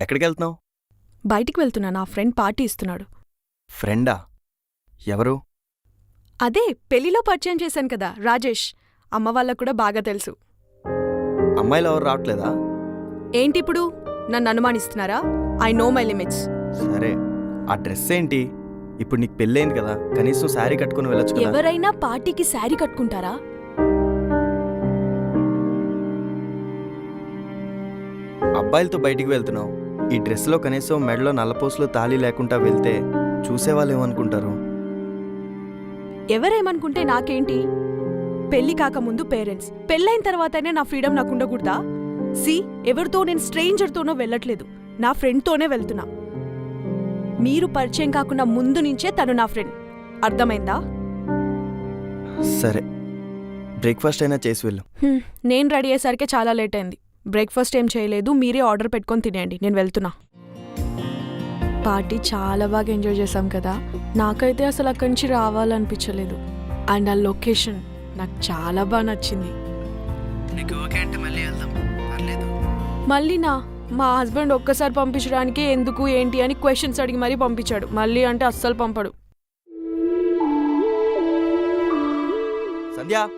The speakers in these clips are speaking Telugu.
ఎక్కడికి వెళ్తున్నావు బయటికి వెళ్తున్నా నా ఫ్రెండ్ పార్టీ ఇస్తున్నాడు. ఫ్రెండా? ఎవరు? అదే పెళ్ళిలో పరిచయం చేశాను కదా రాజేష్. అమ్మ వాళ్ళకు కూడా బాగా తెలుసు. అమ్మాయిలు ఎవరు రావట్లేదా? ఏంటి ఇప్పుడు? నన్ను అనుమానిస్తున్నారా? I know my limits. సరే ఆ డ్రెస్ ఏంటి? ఇప్పుడు నీకు పెళ్ళైంది కదా కనీసం శారీ కట్టుకుని వెళ్ళొచ్చు కదా. ఎవరైనా పార్టీకి శారీ కట్టుకుంటారా? అబ్బాయిలతో బయటికి వెళ్తున్నావు. ఈ డ్రెస్లో కనీసం మెడలో నల్లపోసులు తాళి లేకుండా వెళ్తే చూసేవాళ్ళు ఏమనుకుంటారు ఎవరేమనుకుంటే నాకేంటి? పెళ్ళి కాకముందు పేరెంట్స్. పెళ్ళైన తర్వాతనే నా ఫ్రీడమ్ నాకు ఉండకూడదా సి ఎవరితో నేను స్ట్రేంజర్తోనో వెళ్ళట్లేదు. నా ఫ్రెండ్తోనే వెళ్తున్నా. మీరు పరిచయం కాకుండా ముందు నుంచే తను నా ఫ్రెండ్. అర్థమైందా? సరే. బ్రేక్ఫాస్ట్ అయినా చేసి వెళ్ళు. నేను రెడీ అయ్యేసరికి చాలా లేట్ అయింది. బ్రేక్ఫాస్ట్ ఏం చేయలేదు మీరే ఆర్డర్ పెట్టుకొని తినేయండి నేను వెళ్తున్నా. పార్టీ చాలా బాగా ఎంజాయ్ చేశాం కదా నాకైతే అసలు అక్కడి నుంచి రావాలనిపించలేదు. అండ్ ఆ లొకేషన్ నాకు చాలా బాగా నచ్చింది. మళ్ళీ నా మా హస్బెండ్ ఒక్కసారి పంపించడానికి ఎందుకు ఏంటి అని క్వశ్చన్స్ అడిగి మరీ పంపించాడు. మళ్ళీ అంటే అస్సలు పంపడు. సంధ్య?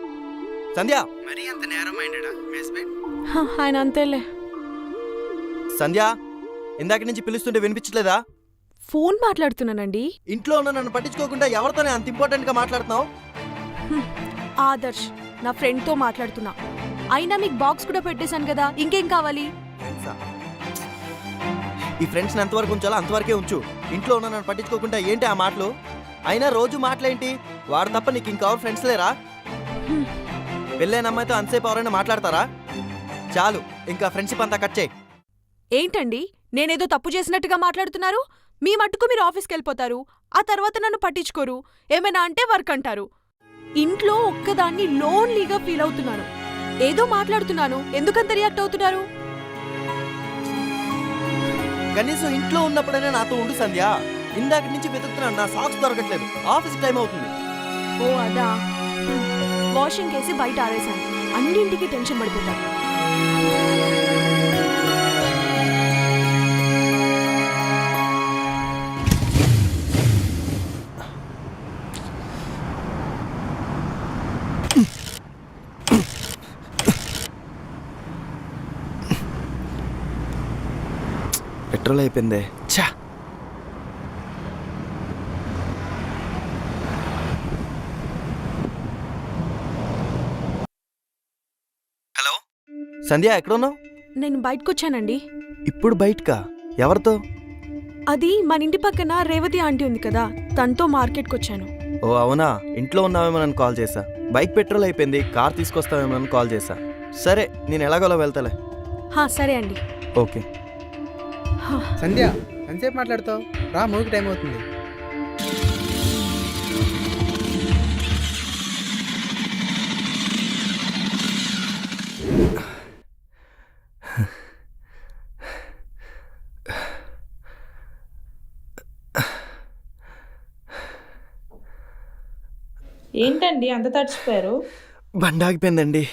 సంధ్య. మరీ అంత నేరం ఆయన అంతేలే. సంధ్య ఇందాక నుంచి పిలుస్తుంటే వినిపించలేదా ఫోన్ మాట్లాడుతున్నానండి. ఇంట్లో ఉన్న నన్ను పట్టించుకోకుండా ఎవరితోనే అంత ఇంపార్టెంట్గా మాట్లాడుతున్నావు? ఆదర్శ్ నా ఫ్రెండ్తో మాట్లాడుతున్నా. అయినా మీకు బాక్స్ కూడా పెట్టేశాను కదా ఇంకేం కావాలి? ఫ్రెండ్సా? ఈ ఫ్రెండ్స్ని ఎంతవరకు ఉంచాలో? అంతవరకే ఉంచు. ఇంట్లో ఉన్న నన్ను పట్టించుకోకుండా ఏంటి ఆ మాటలు? అయినా రోజు మాటలేంటి? వాడు తప్ప నీకు ఇంకెవరు ఫ్రెండ్స్ లేరా. పెళ్ళైన అమ్మాయితో అంతసేపు ఎవరైనా మాట్లాడతారా? చాలు ఇంకా ఫ్రెండ్షిప్ అంతా కట్ చేయి. ఏంటండి? నేనేదో తప్పు చేసినట్టుగా మాట్లాడుతున్నారు? మీ మట్టుకు మీరు ఆఫీస్కి వెళ్ళిపోతారు. ఆ తర్వాత నన్ను పట్టించుకోరు. ఏమైనా అంటే వర్క్ అంటారు. ఇంట్లో ఒక్కదాన్ని లోన్లీగా ఫీల్ అవుతున్నాను. ఏదో మాట్లాడుతున్నాను. ఎందుకంత రియాక్ట్ అవుతున్నారు? కనీసం ఇంట్లో ఉన్నప్పుడైనా నాతో ఉండు సంధ్య. ఇందాక నుంచి వెతుకుతున్నాను. నా సాక్స్ దొరకట్లేదు. ఆఫీస్ టైం అవుతుంది. ఓ అదా. వాషింగ్ కేసి బయట ఆరేశాను. అన్నింటికి టెన్షన్ పడిపోతాను. పెట్రోల్ అయిపోయిందే. చా సంధ్య ఎక్కడున్నావు? నేను బయటకొచ్చానండి. ఇప్పుడు బయటకా? ఎవరితో? అది మన ఇంటి పక్కన రేవతి ఆంటీ ఉంది కదా తనతో మార్కెట్కి వచ్చాను ఓ అవునా? ఇంట్లో ఉన్నావేమోనని కాల్ చేశా. బైక్ పెట్రోల్ అయిపోయింది కార్ తీసుకొస్తావేమోనని కాల్ చేశా. సరే నేను ఎలాగోలా వెళ్తాలే. హా సరే అండి. ఓకే. హా, సంధ్య ఎంతసేపు మాట్లాడతావు? రా మూవీకి టైం అవుతుంది ఏంటండి అంత తడిచిపోయారు బండి ఆగిపోయిందండి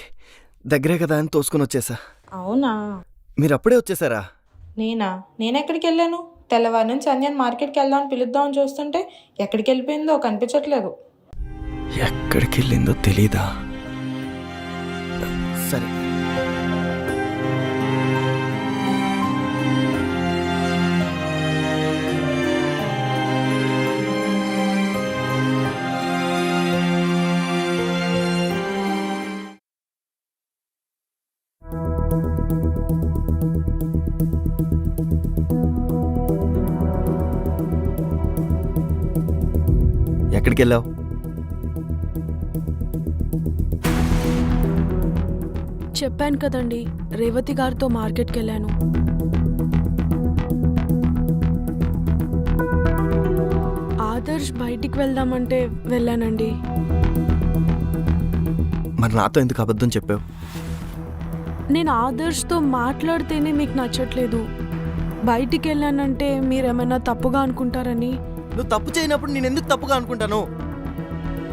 దగ్గరే కదా అని తోసుకొని వచ్చేసా. అవునా? మీరు అప్పుడే వచ్చేసారా? నేనా? నేను ఎక్కడికి వెళ్ళాను? తెల్లవారు నుంచి సంధ్యాన్ని మార్కెట్కి వెళ్దామని పిలుద్దామని చూస్తుంటే ఎక్కడికి వెళ్ళిపోయిందో కనిపించట్లేదు. ఎక్కడికి వెళ్ళిందో తెలీదా? సరే. ఎక్కడికి వెళ్ళావు చెప్పాను కదండి రేవతి గారితో మార్కెట్కి వెళ్ళాను ఆదర్శ్ బయటికి వెళ్దామంటే వెళ్ళానండి. మరి నాతో ఎందుకు అబద్ధం చెప్పావు? నేను ఆదర్శ్తో మాట్లాడితేనే మీకు నచ్చట్లేదు. బయటికి వెళ్ళానంటే మీరేమైనా తప్పుగా అనుకుంటారని? నువ్వు తప్పు చేయనప్పుడు నేను ఎందుకు తప్పుగా అనుకుంటాను?